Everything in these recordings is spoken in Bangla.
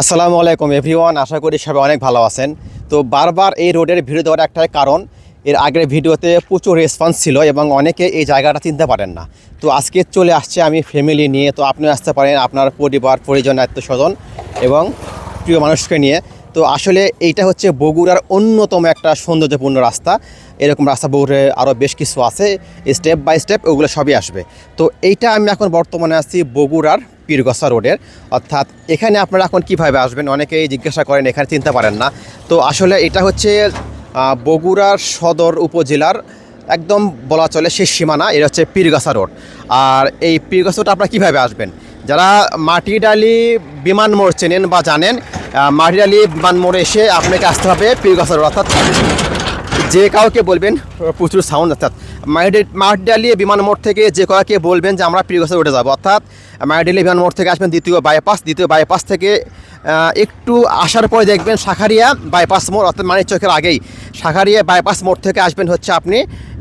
আসসালামু আলাইকুম এভরিওয়ান, আশা করি সবাই অনেক ভালো আছেন। তো বারবার এই রোডের ভিডিও দেওয়ার একটাই কারণ, এর আগের ভিডিওতে প্রচুর রেসপন্স ছিল এবং অনেকে এই জায়গাটা চিনতে পারেন না। তো আজকে চলে আসছে আমি ফ্যামিলি নিয়ে, তো আপনি আসতে পারেন, আপনার পরিবার, পরিজন আত্মস্বজন এবং প্রিয় মানুষকে নিয়ে। তো আসলে এইটা হচ্ছে বগুড়ার অন্যতম একটা সৌন্দর্যপূর্ণ রাস্তা। এরকম রাস্তা বগুড়ে আরও বেশ কিছু আছে স্টেপ বাই স্টেপ ওগুলো সবই আসবে। তো এইটা আমি এখন বর্তমানে আছি বগুড়ার পীরগসা রোডের। অর্থাৎ এখানে আপনারা এখন কীভাবে আসবেন অনেকেই জিজ্ঞাসা করেন, এখানে চিনতে পারেন না। তো আসলে এটা হচ্ছে বগুড়ার সদর উপজেলার একদম বলা চলে শেষ সীমানা, এটা হচ্ছে পীরগাছা রোড। আর এই পীরগাছা রোড আপনারা কীভাবে আসবেন? যারা মাটিডালি বিমান মোড় চেনেন বা জানেন আহ, আলী বিমান মোড়ে এসে আপনাকে আসতে হবে পীরগাছা অর্থাৎ যে কাউকে বলবেন প্রচুর সাউন্ড অর্থাৎ মার্ডালি বিমান মোড় থেকে যে কাউকে বলবেন যে আমরা প্রিয়গসে উঠে যাব অর্থাৎ মাইডালি বিমান মোড় থেকে আসবেন দ্বিতীয় বাইপাস দ্বিতীয় বাইপাস থেকে একটু আসার পরে দেখবেন শাখারিয়া বাইপাস মোড় অর্থাৎ মানে চোখের আগেই। শাখারিয়া বাইপাস মোড় থেকে আসবেন হচ্ছে আপনি।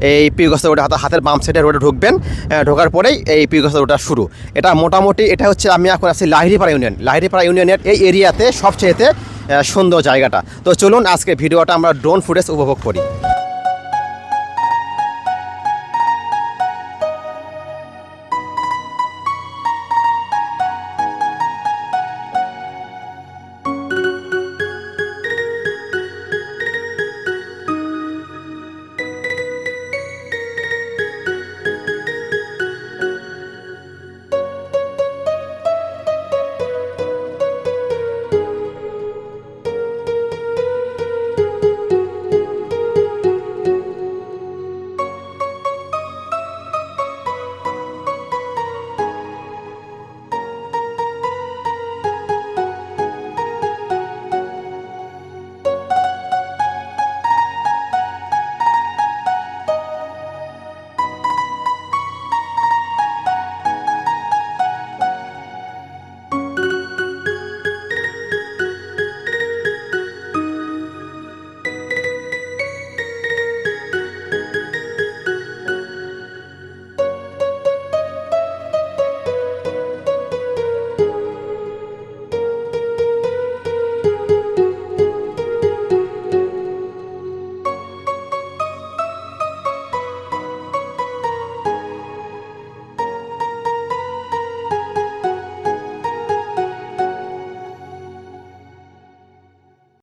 এই পিরগসা রোডে হাতে হাতের বাম সাইডে রোডে ঢুকবেন। ঢোকার পরেই এই পিরগসা রোডটা শুরু। এটা মোটামুটি এটা হচ্ছে আমি এখন আছি লাহিরিপাড়া ইউনিয়ন। লাহিরিপাড়া ইউনিয়নের এই এরিয়াতে সবচেয়েতে সুন্দর জায়গাটা। তো চলুন আজকে ভিডিওটা আমরা ড্রোন ফুটেজ উপভোগ করি।